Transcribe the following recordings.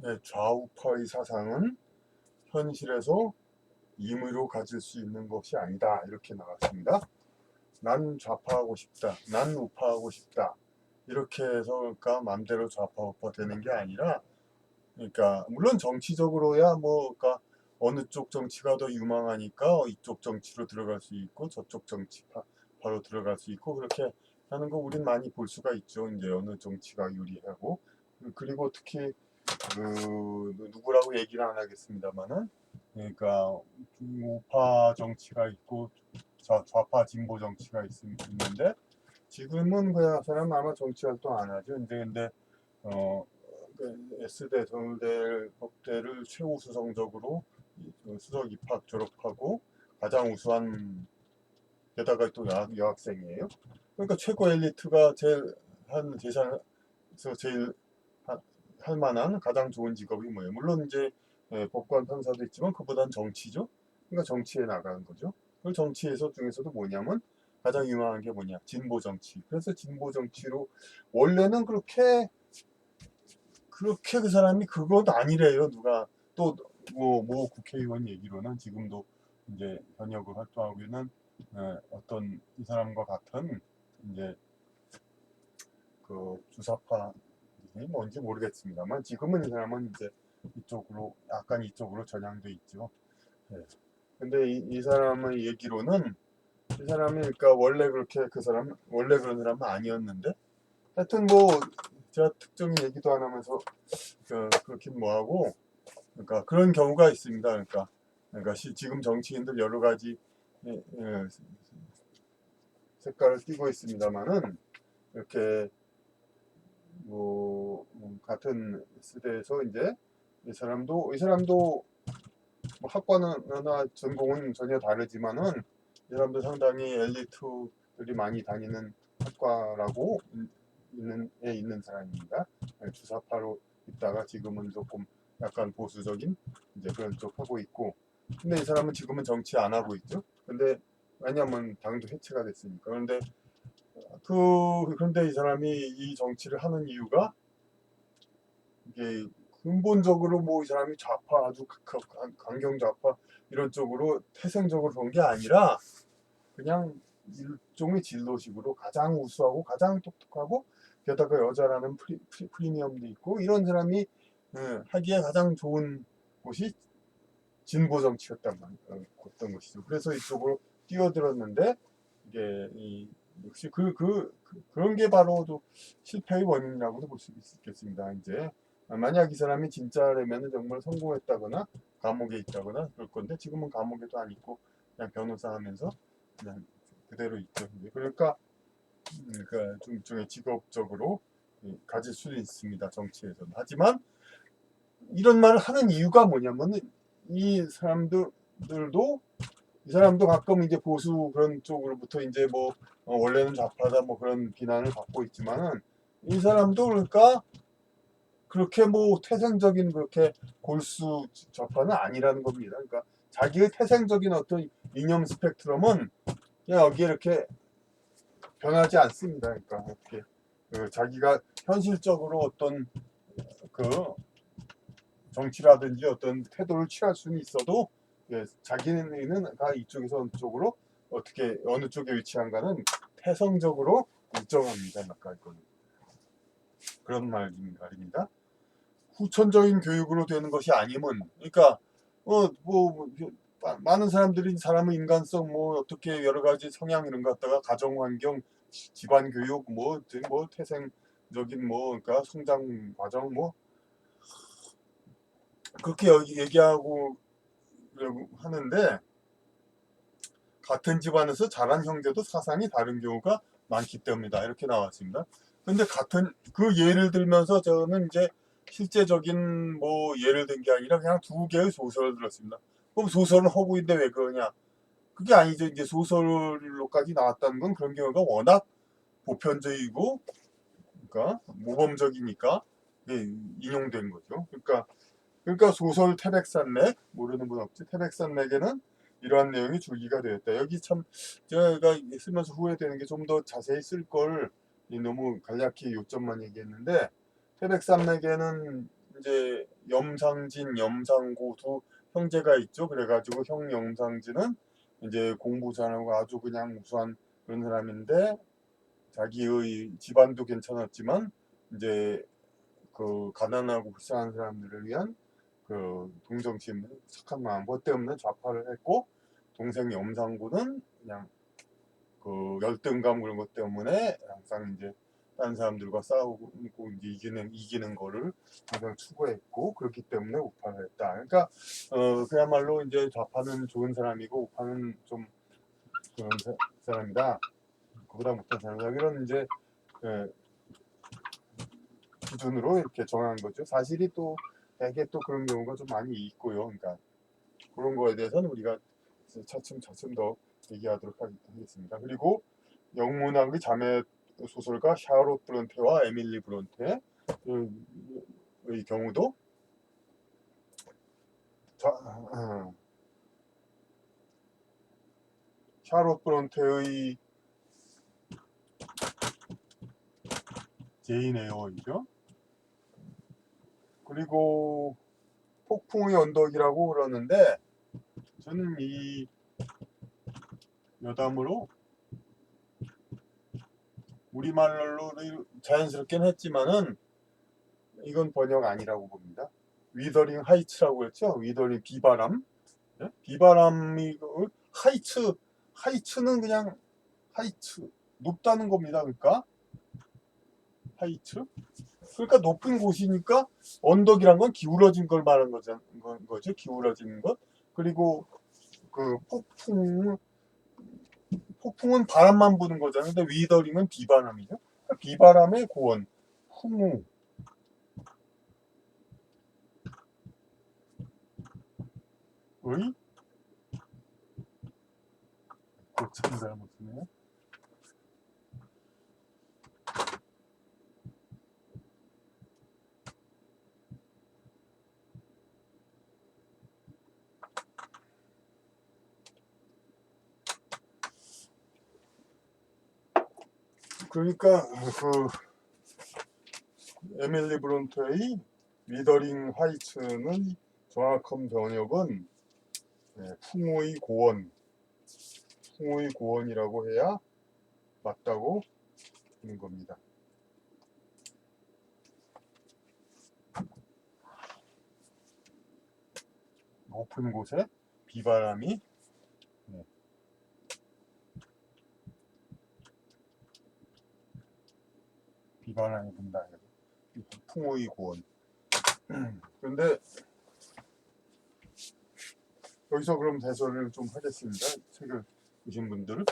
네, 좌우파의 사상은 현실에서 임의로 가질 수 있는 것이 아니다. 이렇게 나왔습니다. 난 좌파하고 싶다. 난 우파하고 싶다. 이렇게 해서 그러니까 마음대로 좌파 우파 되는 게 아니라 그러니까 물론 정치적으로야 뭐 그러니까 어느 쪽 정치가 더 유망하니까 이쪽 정치로 들어갈 수 있고 저쪽 정치 파 바로 들어갈 수 있고 그렇게 하는 거 우린 많이 볼 수가 있죠. 이제 어느 정치가 유리하고 그리고 특히 그 누구라고 얘기는 안 하겠습니다만은 그러니까 우파 정치가 있고 좌, 좌파 진보 정치가 있, 있는데 지금은 그 사람 아마 정치 활동 안 하죠. 근데 근데 어그 S대 서울대 법대를 최우수 성적으로 이- 수석 입학 졸업하고 가장 우수한 게다가 또 여학, 여학생이에요. 그러니까 최고 엘리트가 제일 한 대상에서 제일 하- 할 만한 가장 좋은 직업이 뭐예요? 물론 이제 예, 법관 판사도 있지만 그보단 정치죠. 그러니까 정치에 나가는 거죠. 그 정치에서 중에서도 뭐냐면 가장 유명한 게 뭐냐? 진보 정치. 그래서 진보 정치로 원래는 그렇게 그렇게 그 사람이 그건 아니래요. 누가 또뭐모 국회의원 얘기로는 지금도 이제 현역을 활동하고 있는 예, 어떤 이 사람과 같은 이제 그 주사파 이 뭔지 모르겠습니다만 지금은 이 사람은 이제 이쪽으로 약간 이쪽으로 전향돼 있죠. 예. 근데 이, 이 사람의 얘기로는 이 사람이 그러니까 원래 그렇게 그 사람 원래 그런 사람은 아니었는데 하여튼 뭐 제가 특정인 얘기도 안 하면서 그, 그렇긴 뭐하고 그러니까 그런 경우가 있습니다. 그러니까 그러니까 시- 지금 정치인들 여러 가지 예, 예, 색깔을 띠고 있습니다만은 이렇게 뭐 음, 같은 세대에서 이제 이 사람도 이 사람도 뭐 학과나 전공은 전혀 다르지만은 이 사람도 상당히 엘리트들이 많이 다니는 학과라고 있는 에 있는 사람입니다. 네, 주사파로 있다가 지금은 조금 약간 보수적인 이제 그런 쪽 하고 있고 근데 이 사람은 지금은 정치 안 하고 있죠. 근데 왜냐면 당도 해체가 됐으니까. 그런데 그 그런데 이 사람이 이 정치를 하는 이유가 이게 근본적으로 뭐 이 사람이 좌파 아주 강경 좌파 이런 쪽으로 태생적으로 그런 게 아니라 그냥 일종의 진로식으로 가장 우수하고 가장 똑똑하고 게다가 여자라는 프리, 프리, 프리미엄도 있고 이런 사람이 예, 하기에 가장 좋은 곳이 진보 정치였단 말이에요. 어떤 것이죠. 그래서 이쪽으로 뛰어들었는데 이게 이 역시 그, 그, 그 그런 게 바로 또 실패의 원인이라고도 볼 수 있겠습니다. 이제 만약 이 사람이 진짜라면 정말 성공했다거나 감옥에 있다거나 그럴 건데 지금은 감옥에도 안 있고 그냥 변호사 하면서 그냥 그대로 있죠. 그러니까 음, 그러니까 좀 일종의 직업적으로 이, 가질 수도 있습니다. 정치에서는. 하지만 이런 말을 하는 이유가 뭐냐면은 이 사람들도 이 사람도 가끔 이제 보수 그런 쪽으로부터 이제 뭐 어, 원래는 좌파다 뭐 그런 비난을 받고 있지만은 이 사람도 그러니까 그렇게 뭐 태생적인 그렇게 골수 좌파는 아니라는 겁니다. 그러니까 자기의 태생적인 어떤 이념 스펙트럼은 그냥 여기에 이렇게 변하지 않습니다. 그러니까 이렇게 그 자기가 현실적으로 어떤 그 정치라든지 어떤 태도를 취할 수는 있어도 예, 자기는 다 이쪽에서 어느 쪽으로 어떻게 어느 쪽에 위치한가는 태성적으로 일정합니다. 아까 이거는 그런 말입니다. 후천적인 교육으로 되는 것이 아니면 그러니까 어 뭐 많은 사람들이 사람의 인간성 뭐 어떻게 여러 가지 성향 이런 것 갖다가 가정 환경 집안 교육 뭐, 뭐 태생적인 뭐 그러니까 성장 과정 뭐 그렇게 얘기하고 하는데 같은 집안에서 자란 형제도 사상이 다른 경우가 많기 때문이다 이렇게 나왔습니다. 근데 같은 그 예를 들면서 저는 이제 실제적인 뭐 예를 든 게 아니라 그냥 두 개의 소설을 들었습니다. 그럼 소설은 허구인데 왜 그러냐? 그게 아니죠. 이제 소설로까지 나왔다는 건 그런 경우가 워낙 보편적이고, 그러니까 모범적이니까 예, 인용된 거죠. 그러니까 그러니까 소설 태백산맥 모르는 분 없지? 태백산맥에는 이러한 내용이 줄기가 되었다. 여기 참 제가 쓰면서 후회되는 게 좀 더 자세히 쓸 걸 너무 간략히 요점만 얘기했는데 태백산맥에는 이제 염상진, 염상고 두 형제가 있죠. 그래가지고 형 염상진은 이제 공부 잘하고 아주 그냥 우수한 그런 사람인데 자기의 집안도 괜찮았지만 이제 그 가난하고 불쌍한 사람들을 위한 그 동정심, 착한 마음, 뭐 때문에 좌파를 했고 동생 염상구는 그냥 그 열등감 그런 것 때문에 항상 이제 다른 사람들과 싸우고 이제 이기는 이기는 거를 항상 추구했고 그렇기 때문에 우파를 했다. 그러니까 어 그야말로 이제 좌파는 좋은 사람이고 우파는 좀 그런 사, 사람이다. 그보다 못한 사람이다. 이런 이제 예, 기준으로 이렇게 정한 거죠. 사실이 또 대개 또 그런 경우가 좀 많이 있고요. 그러니까 그런 거에 대해서는 우리가 차츰 차츰 더 얘기하도록 하겠- 하겠습니다. 그리고 영문학의 자매 소설가 샤롯 브론테와 에밀리 브론테의 경우도 자, 어, 샤롯 브론테의 제인 에어이죠. 그리고 폭풍의 언덕이라고 그러는데 저는 이 여담으로 우리말로 자연스럽긴 했지만은 이건 번역 아니라고 봅니다. 위더링 하이츠라고 했죠. 위더링 비바람. 예? 비바람이 그 하이츠 하이츠는 그냥 하이츠 높다는 겁니다. 그러니까 하이츠. 그러니까 높은 곳이니까 언덕이란 건 기울어진 걸 말하는 거죠. 거죠. 기울어지는 것. 그리고 그 폭풍 폭풍은 바람만 부는 거잖아요. 근데 위더링은 비바람이죠. 그러니까 비바람의 고원, 풍우. 의? 고참 잘못 쓰네요. 그러니까 그 에밀리 브론트의 위더링 화이츠는 정확한 번역은 예, 풍우의 고원, 풍우의 고원이라고 해야 맞다고 하는 겁니다. 높은 곳에 비바람이 네. 비바람이 분다. 풍우의 고원. 그런데 여기서 그럼 해설을 좀 하겠습니다. 책을 보신 분들,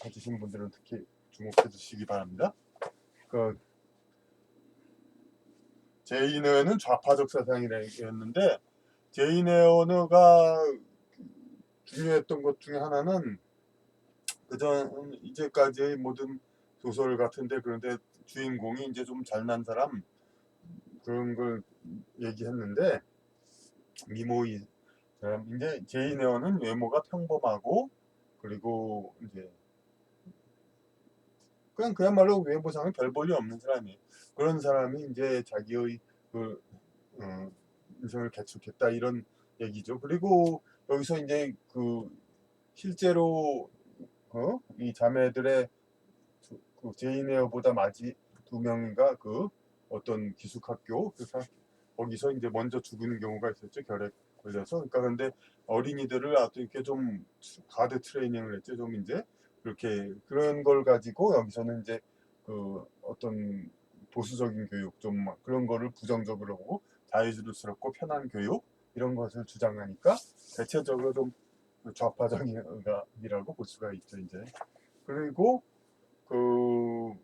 가지신 분들은 특히 주목해 주시기 바랍니다. 그 제인 에어는 좌파적 사상이었는데 제인 에어가 중요했던 것 중에 하나는 그전 이제까지의 모든 소설 같은데 그런데 주인공이 이제 좀 잘난 사람 그런 걸 얘기했는데 미모이 사람 이제 제인 에어는 외모가 평범하고 그리고 이제 그냥 그야말로 외모상은 별 볼이 없는 사람이에요. 그런 사람이 이제 자기의 그 어, 인생을 개척했다 이런 얘기죠. 그리고 여기서 이제 그 실제로 어? 이 자매들의 두- 그 제인 에어보다 맞이 두 명인가? 그 어떤 기숙학교? 그래서 거기서 이제 먼저 죽는 경우가 있었죠 결핵 걸려서. 그러니까 근데 어린이들을 아주 이렇게 좀 가드 트레이닝을 했죠. 좀 이제 그렇게 그런 걸 가지고 여기서는 이제 그 어떤 보수적인 교육 좀막 그런 거를 부정적으로 보고 자유스럽고 편한 교육 이런 것을 주장하니까 대체적으로 좀 좌파적이라고 볼 수가 있죠 이제. 그리고 그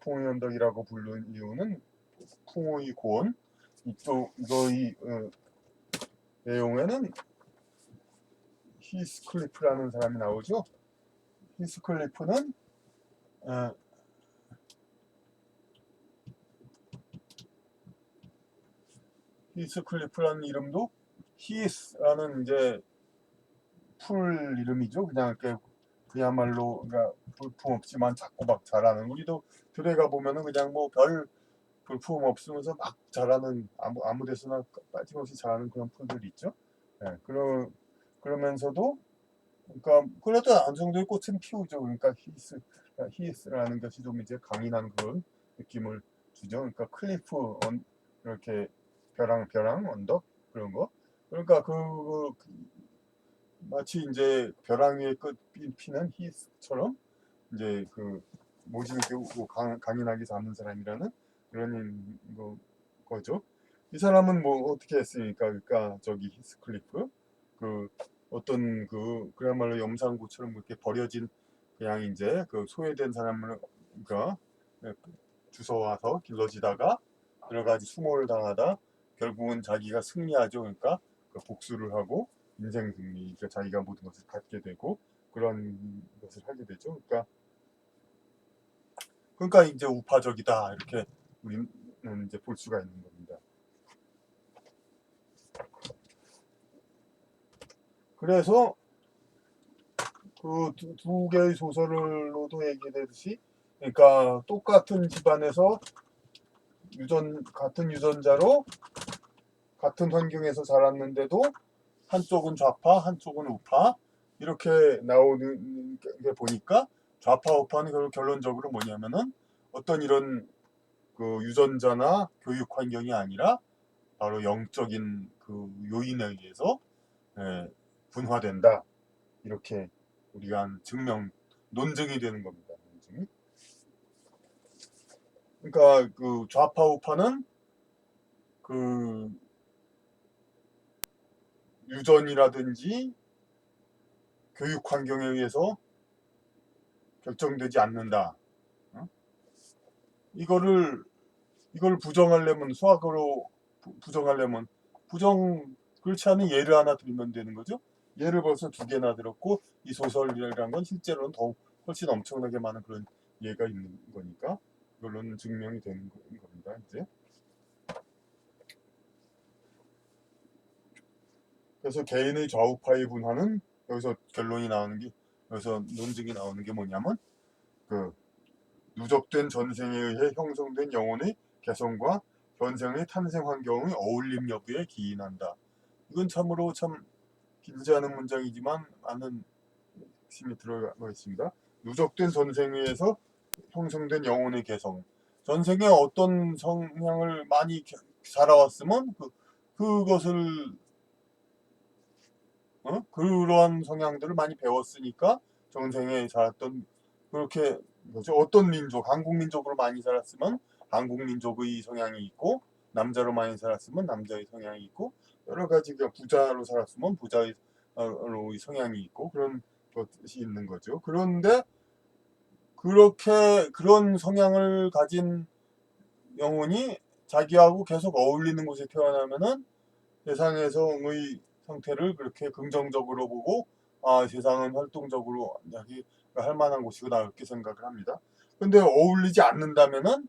풍의 언덕이라고 부르는 이유는 풍의 고원 이쪽 이거의 어, 내용에는 히스클리프라는 사람이 나오죠. 히스클리프는 어, 히스클리프라는 이름도 히스라는 이제 풀 이름이죠. 그냥 이렇게 그야말로 그러니까 볼품 없지만 자꾸 막 자라는 우리도 들에 가 보면은 그냥 뭐별 볼품 없으면서 막 자라는 아무 아무 데서나 빠짐없이 자라는 그런 풀들 있죠. 예, 그러 그러면서도 그러니까 그래도 어느 정도의 꽃은 피우죠. 그러니까 히스 히스라는 것이 좀 이제 강인한 그런 느낌을 주죠. 그러니까 클리프 언, 이렇게 벼랑 벼랑 언덕 그런 거. 그러니까 그, 그 마치 이제 벼랑 위에 끝 피- 피는 히스처럼 이제 그 모질고 강, 강인하게 사는 사람이라는 그런 거, 거죠. 이 사람은 뭐 어떻게 했습니까? 그러니까 저기 히스클리프 그 어떤 그 그야말로 염산고처럼 그렇게 버려진 그냥 이제 그 소외된 사람을 그러니까 주워와서 길러지다가 여러 가지 수모를 당하다 결국은 자기가 승리하죠. 그러니까 그 복수를 하고 인생 승리, 그러니까 자기가 모든 것을 갖게 되고 그런 것을 하게 되죠. 그러니까 그러니까 이제 우파적이다 이렇게 우리는 이제 볼 수가 있는 겁니다. 그래서 그 두 개의 소설로도 얘기되듯이 그러니까 똑같은 집안에서 유전 같은 유전자로 같은 환경에서 자랐는데도 한쪽은 좌파, 한쪽은 우파 이렇게 나오는 게 보니까 좌파 우파는 결- 결론적으로 뭐냐면은 어떤 이런 그 유전자나 교육 환경이 아니라 바로 영적인 그 요인에 의해서 예, 분화된다 이렇게 우리가 한 증명 논증이 되는 겁니다. 논증이. 그러니까 그 좌파 우파는 그 유전이라든지 교육 환경에 의해서 결정되지 않는다. 어? 이거를 이걸 부정하려면 수학으로 부- 부정하려면 부정 그렇지 않은 예를 하나 들면 되는 거죠. 예를 벌써 두 개나 들었고 이 소설이라는 건 실제로는 더 훨씬 엄청나게 많은 그런 예가 있는 거니까 이걸로는 증명이 되는 거- 겁니다. 이제 그래서 개인의 좌우파의 분화는 여기서 결론이 나오는 게 여기서 논증이 나오는 게 뭐냐면 그 누적된 전생에 의해 형성된 영혼의 개성과 현생의 탄생 환경의 어울림 여부에 기인한다. 이건 참으로 참 길지 않은 문장이지만 많은 핵심이 들어가 있습니다. 누적된 전생에 의해서 형성된 영혼의 개성. 전생에 어떤 성향을 많이 겨- 살아왔으면 그, 그것을 어? 그러한 성향들을 많이 배웠으니까 전생에 살았던 그렇게 뭐죠? 어떤 민족, 한국 민족으로 많이 살았으면 한국 민족의 성향이 있고 남자로 많이 살았으면 남자의 성향이 있고 여러 가지 그 부자로 살았으면 부자의 어,로의 성향이 있고 그런 것이 있는 거죠. 그런데 그렇게 그런 성향을 가진 영혼이 자기하고 계속 어울리는 곳에 태어나면은 세상에서의 상태를 그렇게 긍정적으로 보고 아 세상은 활동적으로 자기가 할 만한 곳이구나 이렇게 생각을 합니다. 근데 어울리지 않는다면은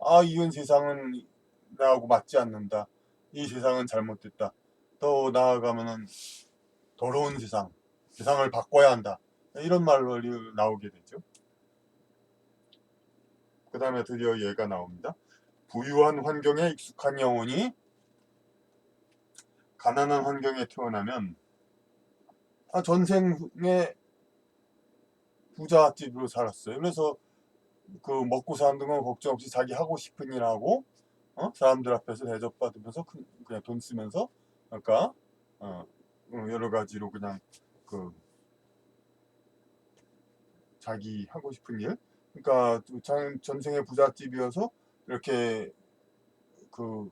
아 이건 세상은 나하고 맞지 않는다. 이 세상은 잘못됐다. 더 나아가면은 더러운 세상, 세상을 바꿔야 한다. 이런 말이 나오게 되죠. 그 다음에 드디어 얘가 나옵니다. 부유한 환경에 익숙한 영혼이 가난한 환경에 태어나면 아, 전생에 부잣집으로 살았어요. 그래서 그 먹고 사는 건 걱정 없이 자기 하고 싶은 일 하고 어? 사람들 앞에서 대접받으면서 그- 그냥 돈 쓰면서 그러니까 어, 어, 여러 가지로 그냥 그 자기 하고 싶은 일 그러니까 전- 전생에 부잣집이어서 이렇게 그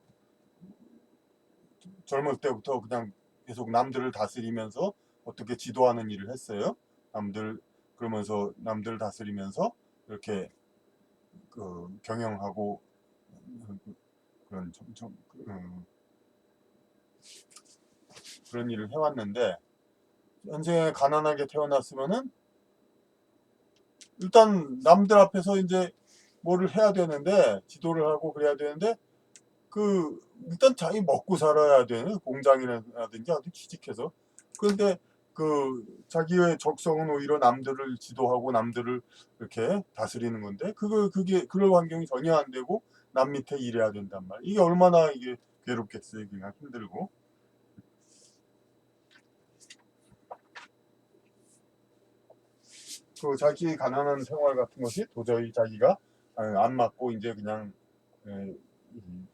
젊을 때부터 그냥 계속 남들을 다스리면서 어떻게 지도하는 일을 했어요. 남들 그러면서 남들을 다스리면서 이렇게 그 경영하고 그런 좀, 좀 음, 그런 일을 해왔는데 현재 가난하게 태어났으면은 일단 남들 앞에서 이제 뭐를 해야 되는데 지도를 하고 그래야 되는데 그 일단 자기 먹고 살아야 되는 공장이라든지 어디 취직해서 그런데 그 자기의 적성은 오히려 남들을 지도하고 남들을 이렇게 다스리는 건데 그거 그게 그럴 환경이 전혀 안 되고 남 밑에 일해야 된단 말. 이게 얼마나 이게 괴롭겠어요, 그냥 힘들고. 그 자기 가난한 생활 같은 것이 도저히 자기가 아, 안 맞고 이제 그냥 에, 이,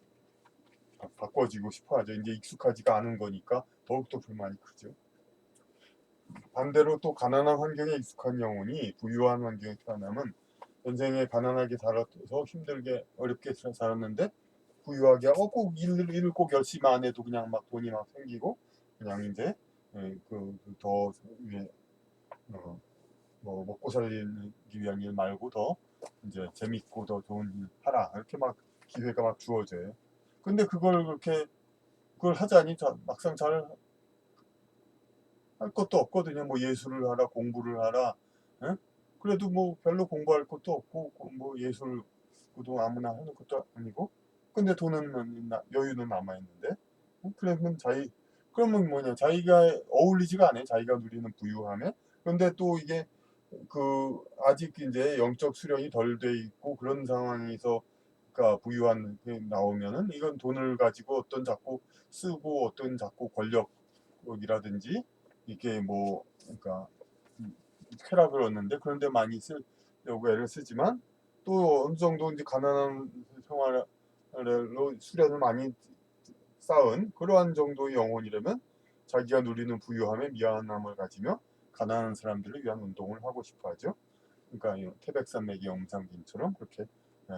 바- 바꿔지고 싶어하죠. 이제 익숙하지가 않은 거니까 더욱더 불만이 크죠. 반대로 또 가난한 환경에 익숙한 영혼이 부유한 환경에 태어나면 전생에 가난하게 살아서 힘들게 어렵게 살- 살았는데 부유하게 하고 꼭 일을, 일을 꼭 열심히 안 해도 그냥 막 돈이 막 생기고 그냥 이제 예, 그더 위에 어, 뭐 먹고 살기 위한 일 말고 더 이제 재밌고 더 좋은 일 하라 이렇게 막 기회가 막 주어져요. 근데 그걸 그렇게 그걸 하자니 자- 막상 잘 할 것도 없거든요. 뭐 예술을 하라, 공부를 하라. 예? 그래도 뭐 별로 공부할 것도 없고 그뭐 예술 그도 아무나 하는 것도 아니고. 근데 돈은 나- 여유는 남아 있는데. 그러면 자기 그러면 뭐냐 자기가 어울리지가 않아요. 자기가 누리는 부유함에. 근데 또 이게 그 아직 이제 영적 수련이 덜 돼 있고 그런 상황에서 그러니까 부유한 게 나오면은 이건 돈을 가지고 어떤 자꾸 쓰고 어떤 자꾸 권력이라든지 이게 뭐 그러니까 쾌락을 얻는데 그런데 많이 쓰려고 애를 쓰지만 또 어느 정도 이제 가난한 생활로 수련을 많이 쌓은 그러한 정도의 영혼이라면 자기가 누리는 부유함에 미안함을 가지며 가난한 사람들을 위한 운동을 하고 싶어 하죠. 그러니까 이 태백산맥의 영상빈처럼 그렇게 예,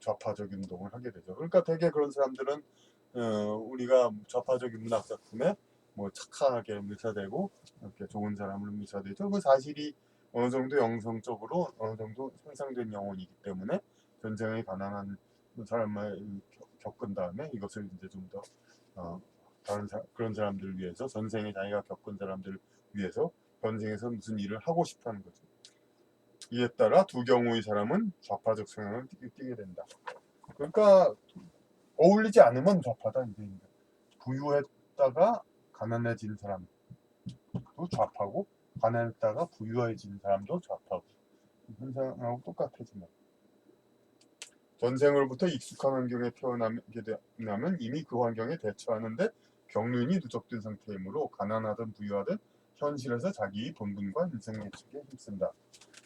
좌파적인 운동을 하게 되죠. 그러니까 대개 그런 사람들은 어, 우리가 좌파적인 문학 작품에 뭐 착하게 묘사되고 이렇게 좋은 사람을 묘사되죠. 그 사실이 어느 정도 영성적으로 어느 정도 생성된 영혼이기 때문에 전쟁의 가난한 사람을 겪- 겪은 다음에 이것을 이제 좀더 어, 다른 사, 그런 사람들을 위해서 전생에 자기가 겪은 사람들을 위해서 전생에서 무슨 일을 하고 싶어 하는 거죠. 이에 따라 두 경우의 사람은 좌파적 성향을 띠게, 된다. 그러니까 어울리지 않으면 좌파다 이게 부유했다가 가난해진 사람도 좌파고 가난했다가 부유해진 사람도 좌파고 현상하고 똑같아지면 전생으로부터 익숙한 환경에 태어나게 되면 이미 그 환경에 대처하는데 경륜이 누적된 상태이므로 가난하든 부유하든 현실에서 자기 본분과 인생 예측에 힘쓴다.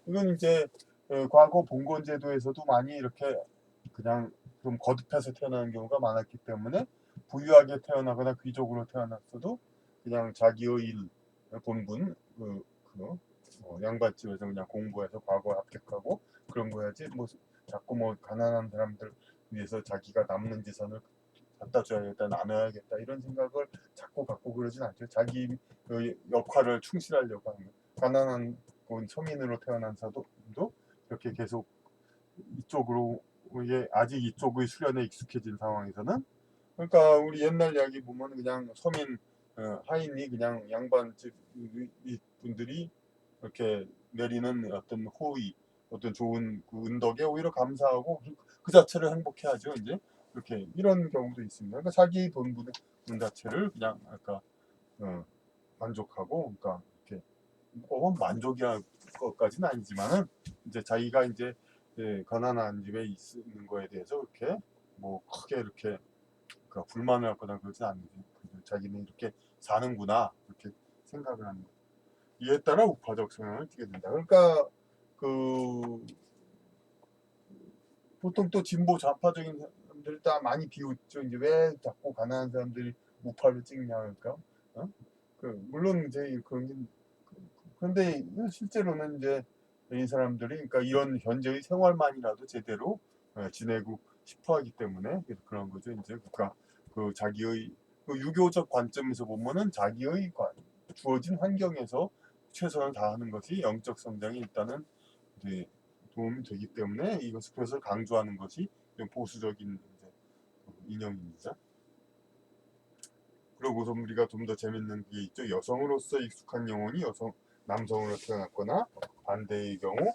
이건 이제 어, 과거 봉건 제도에서도 많이 이렇게 그냥 좀 거듭해서 태어나는 경우가 많았기 때문에 부유하게 태어나거나 귀족으로 태어났어도 그냥 자기의 일 본분 그, 그 어, 양반집에서 그냥 공부해서 과거에 합격하고 그런 거 해야지 뭐 자꾸 뭐 가난한 사람들 위해서 자기가 남는 재산을 갖다 줘야겠다 나눠야겠다 이런 생각을 자꾸 갖고 그러진 않죠 자기 그 역할을 충실하려고 하는. 가난한 그 서민으로 태어난 사도도 그렇게 계속 이쪽으로 이게 아직 이쪽의 수련에 익숙해진 상황에서는 그러니까 우리 옛날 이야기 보면 그냥 서민 어, 하인이 그냥 양반집 분들이 이렇게 내리는 어떤 호의 어떤 좋은 그 은덕에 오히려 감사하고 그- 그 자체를 행복해하죠 이제 이렇게 이런 경우도 있습니다. 그러니까 자기 본분 분 자체를 그냥 아까 어, 만족하고 그러니까 이렇게 뭐 만족이야 것까지는 아니지만은 이제 자기가 이제 예, 가난한 집에 있는 거에 대해서 이렇게 뭐 크게 이렇게 그 불만을 갖거나 그러진 않는데 자기는 이렇게 사는구나 이렇게 생각을 하는 거예요. 이에 따라 우파적 성향을 띠게 된다. 그러니까 그 보통 또 진보 좌파적인 사람들 다 많이 비웃죠. 이제 왜 자꾸 가난한 사람들이 우파를 찍냐 그러니까. 어? 그 물론 이제 그런 게 그런데 실제로는 이제 이 사람들이 그러니까 이런 현재의 생활만이라도 제대로 어, 지내고 싶어하기 때문에 그런 거죠. 이제 그러니까 그 자기의 그 유교적 관점에서 보면은 자기의 관- 주어진 환경에서 최선을 다하는 것이 영적 성장에 일단은 도움이 되기 때문에 이것을 그것을 강조하는 것이 좀 보수적인 이념입니다. 그리고서 우리가 좀 더 재밌는 게 있죠. 여성으로서 익숙한 영혼이 여성 남성으로 태어났거나 반대의 경우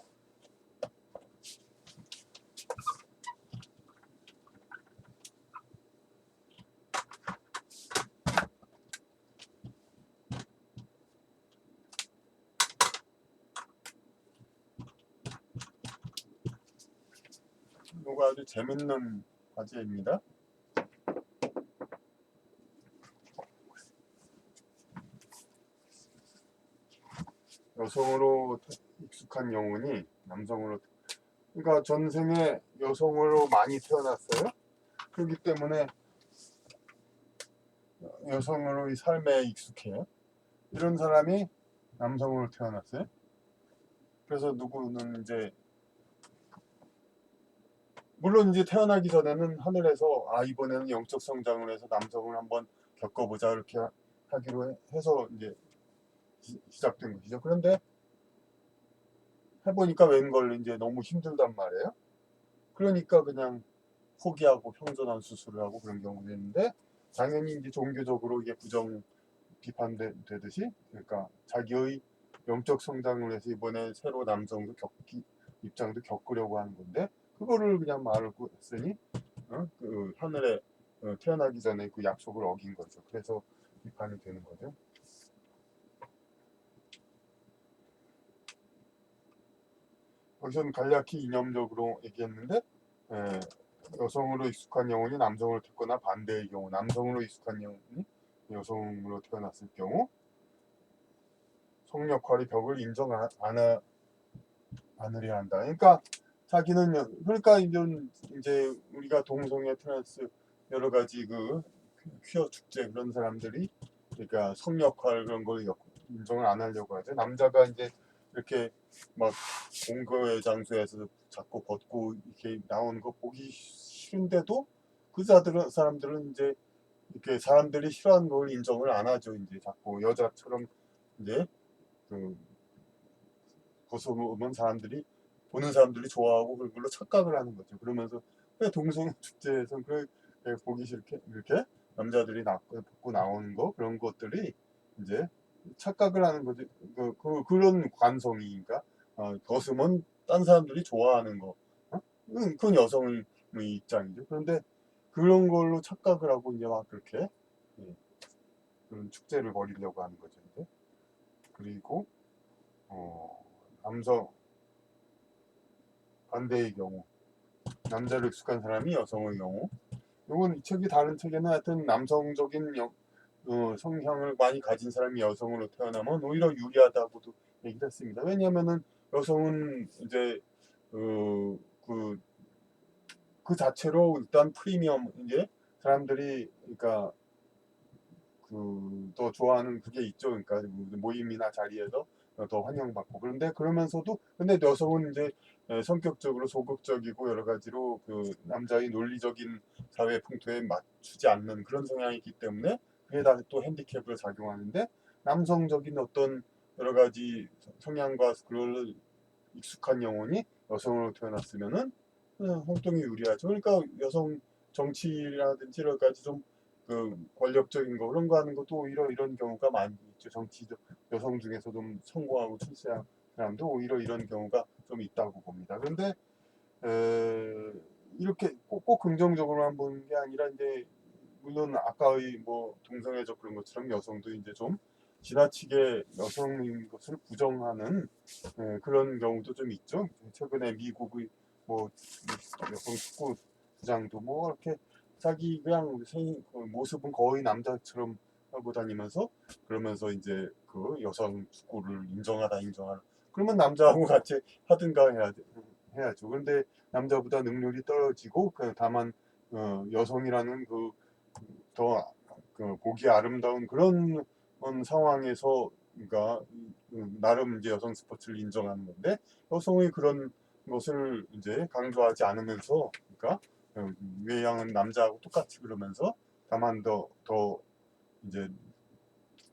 누가 아주 재밌는 과제입니다. 여성으로 익숙한 영혼이 남성으로 그러니까 전생에 여성으로 많이 태어났어요. 그렇기 때문에 여성으로의 삶에 익숙해요. 이런 사람이 남성으로 태어났어요. 그래서 누구는 이제 물론 이제 태어나기 전에는 하늘에서 아 이번에는 영적 성장을 해서 남성을 한번 겪어보자 이렇게 하- 하기로 해- 해서 이제 시- 시작된 것이죠. 그런데 해보니까 웬걸 이제 너무 힘들단 말이에요. 그러니까 그냥 포기하고 평전한 수술을 하고 그런 경우도 있는데 당연히 이제 종교적으로 이게 부정 비판되듯이 그러니까 자기의 영적 성장을 해서 이번에 새로 남성도 겪기 입장도 겪으려고 하는 건데 그거를 그냥 말을 했으니 어? 그 하늘에 어, 태어나기 전에 그 약속을 어긴 거죠. 그래서 비판이 되는 거죠. 여기서는 간략히 이념적으로 얘기했는데 에, 여성으로 익숙한 영혼이 남성으로 태거나 반대의 경우 남성으로 익숙한 영혼이 여성으로 태어났을 경우 성 역할의 벽을 인정 안, 안, 하- 않으려 한다. 그러니까 자기는 여- 그러니까 이제 이제 우리가 동성애 트랜스 여러 가지 그 퀴어 축제 그런 사람들이 그러니까 성 역할 그런 걸 역- 인정을 안 하려고 하죠. 남자가 이제 이렇게 막 공거의 장소에서 자꾸 벗고 이렇게 나오는 거 보기 싫은데도 그 자들은 사람들은 이제 이렇게 사람들이 싫어하는 걸 인정을 안 하죠. 이제 자꾸 여자처럼 이제 그 벗어보면 사람들이 보는 사람들이 좋아하고 그걸로 착각을 하는 거죠. 그러면서 왜 동성 축제에서 그 보기 싫게 이렇게 남자들이 나- 벗고 나오는 거 그런 것들이 이제 착각을 하는 거죠. 그, 그 그런 관성이니까 어, 벗으면 딴 사람들이 좋아하는 거. 어? 그건, 그건 여성의 입장이죠. 그런데 그런 걸로 착각을 하고 이제 막 그렇게 예, 그런 축제를 벌이려고 하는 거죠. 이제. 그리고 어, 남성 반대의 경우 남자로 익숙한 사람이 여성의 경우 이건 이 책이 다른 책에는 하여튼 남성적인 여- 어, 성향을 많이 가진 사람이 여성으로 태어나면 오히려 유리하다고도 얘기를 했습니다. 왜냐하면은 여성은 이제 그, 그, 그 자체로 일단 프리미엄 이제 사람들이 그러니까 그 더 좋아하는 그게 있죠. 그러니까 모임이나 자리에서 더 환영받고 그런데 그러면서도 근데 여성은 이제 에, 성격적으로 소극적이고 여러 가지로 그 남자의 논리적인 사회 풍토에 맞추지 않는 그런 성향이 있기 때문에 그게 다또 핸디캡으로 작용하는데 남성적인 어떤 여러 가지 성향과 그걸 익숙한 영혼이 여성으로 태어났으면은 어, 활동이 유리하죠. 그러니까 여성 정치라든지 여러 가지 좀 그 권력적인 거 그런 거 하는 것도 오히려 이런 경우가 많이 있죠. 정치 여성 중에서 좀 성공하고 출세한 사람도 오히려 이런 경우가 좀 있다고 봅니다. 그런데 에, 이렇게 꼭, 꼭 긍정적으로만 보는 게 아니라 이제 물론 아까의 뭐 동성애적 그런 것처럼 여성도 이제 좀 지나치게 여성인 것을 부정하는 에, 그런 경우도 좀 있죠. 최근에 미국의 뭐 여성 축구 부장도 뭐 이렇게 자기 그냥 생, 그 모습은 거의 남자처럼 하고 다니면서 그러면서 이제 그 여성 축구를 인정하다 인정하다 그러면 남자하고 같이 하든가 해야 돼, 해야죠. 그런데 남자보다 능률이 떨어지고 그 다만 어, 여성이라는 그 더 그 보기 아름다운 그런 어, 상황에서 그러니까 음, 나름 이제 여성 스포츠를 인정하는 건데 여성의 그런 것을 이제 강조하지 않으면서 그러니까 어, 외양은 남자하고 똑같이 그러면서 다만 더 더 이제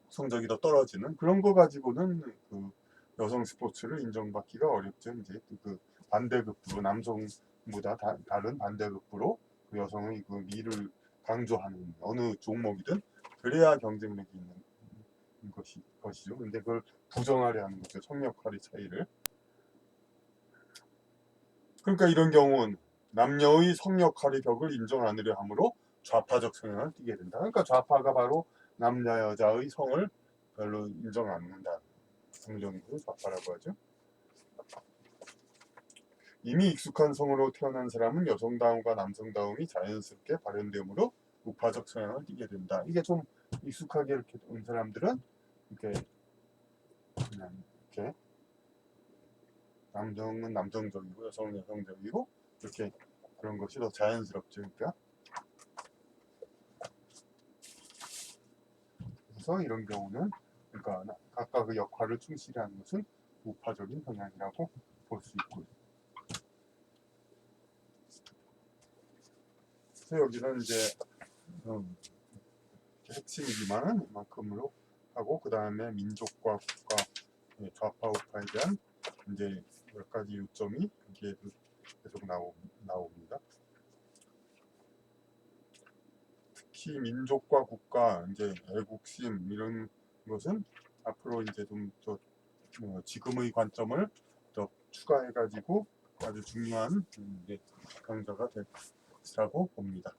성적이 더 떨어지는 그런 거 가지고는 그 여성 스포츠를 인정받기가 어렵죠. 이제 그 반대급부로 남성보다 다, 다른 반대급부로 그 여성의 그 미를 강조하는 어느 종목이든 그래야 경쟁력이 있는 것이 것이죠. 근데 그걸 부정하려 하는 거죠. 성역할의 차이를. 그러니까 이런 경우는 남녀의 성역할의 벽을 인정 않으려 함으로 좌파적 성향을 띠게 된다. 그러니까 좌파가 바로 남자 여자의 성을 별로 인정 안 한다. 정정을 좌파라고 하죠. 이미 익숙한 성으로 태어난 사람은 여성다움과 남성다움이 자연스럽게 발현되므로 우파적 성향을 띠게 된다. 이게 좀 익숙하게 이렇게 온 사람들은 이렇게 그냥 이렇게 남성은 남성적이고 여성은 여성적이고 이렇게 그런 것이 더 자연스럽죠. 그러니까 그래서 이런 경우는 그러니까 각각 그 역할을 충실히 하는 것은 우파적인 성향이라고 볼 수 있고요. 그래서 여기는 이제 음, 핵심이지만은 이만큼으로 하고 그 다음에 민족과 국가 예, 좌파 우파에 대한 이제 몇 가지 요점이 여기에 계속 나오, 나옵니다. 특히 민족과 국가 이제 애국심 이런 것은 앞으로 이제 좀더 어, 지금의 관점을 더 추가해 가지고 아주 중요한 음, 이제 강좌가 될 라고 봅니다.